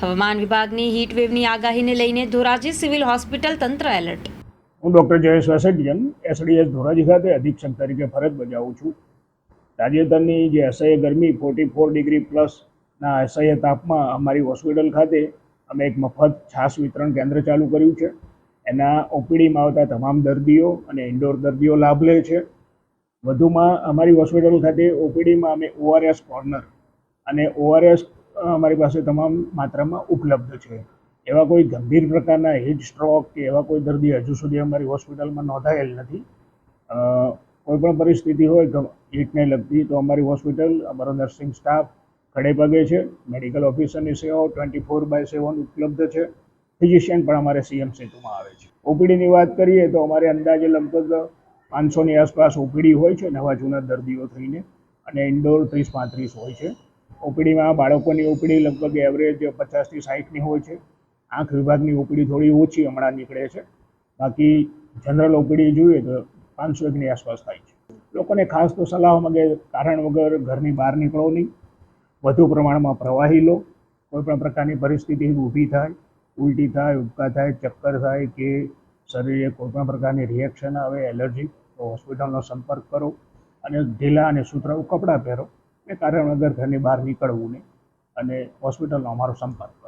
હવામાન વિભાગની હીટ વેવની આગાહીને લઈને ધોરાજી સિવિલ હોસ્પિટલ તંત્ર એલર્ટ હું ડૉક્ટર જયેશ વસેટિયન એસડીએસ ધોરાજી ખાતે અધિક્ષક તરીકે ફરજ બજાવું છું. તાજેતરની જે અસહ્ય ગરમી ફોર્ટી ફોર ડિગ્રી પ્લસના અસહ્ય તાપમાં અમારી હોસ્પિટલ ખાતે અમે એક મફત છાશ વિતરણ કેન્દ્ર ચાલુ કર્યું છે. એના ઓપીડીમાં આવતા તમામ દર્દીઓ અને ઇન્ડોર દર્દીઓ લાભ લે છે. વધુમાં અમારી હોસ્પિટલ ખાતે ઓપીડીમાં અમે ઓઆરએસ કોર્નર અને ઓઆરએસ અમારી પાસે તમામ માત્રામાં ઉપલબ્ધ છે. એવા કોઈ ગંભીર પ્રકારના હેડ સ્ટ્રોક કે એવા કોઈ દર્દી હજુ સુધી અમારી હોસ્પિટલમાં નોંધાયેલ નથી. કોઈ પણ પરિસ્થિતિ હોય હીટને લગતી તો અમારી હોસ્પિટલ, અમારો નર્સિંગ સ્ટાફ ખડે પગે છે. મેડિકલ ઓફિસરની સેવાઓ ટ્વેન્ટી ફોર બાય સેવન ઉપલબ્ધ છે. ફિઝિશિયન પણ અમારે સીએમ સેતુમાં આવે છે. ઓપીડીની વાત કરીએ તો અમારે અંદાજે લગભગ પાંચસોની આસપાસ ઓપીડી હોય છે, નવા જૂના દર્દીઓ થઈને. અને ઇન્ડોર ત્રીસ પાંત્રીસ હોય છે. ઓપીડીમાં બાળકોની ઓપીડી લગભગ એવરેજ પચાસથી સાઠની હોય છે. આંખ વિભાગની ઓપીડી થોડી ઓછી હમણાં નીકળે છે. બાકી જનરલ ઓપીડી જોઈએ તો પાંચસો એકની આસપાસ થાય છે. લોકોને ખાસ તો સલાહ કે કારણ વગર ઘરની બહાર નીકળો નહીં. વધુ પ્રમાણમાં પ્રવાહી લો. કોઈપણ પ્રકારની પરિસ્થિતિ ઊભી થાય, ઉલટી થાય, ઉબકા થાય, ચક્કર થાય કે શરીરે કોઈપણ પ્રકારની રિએક્શન આવે, એલર્જી, તો હોસ્પિટલનો સંપર્ક કરો અને ઢીલા અને સુતરાઉ કપડાં પહેરો. એ કારણ વગર ઘરની બહાર નીકળવું નહીં. અને હોસ્પિટલનો અમારો સંપર્ક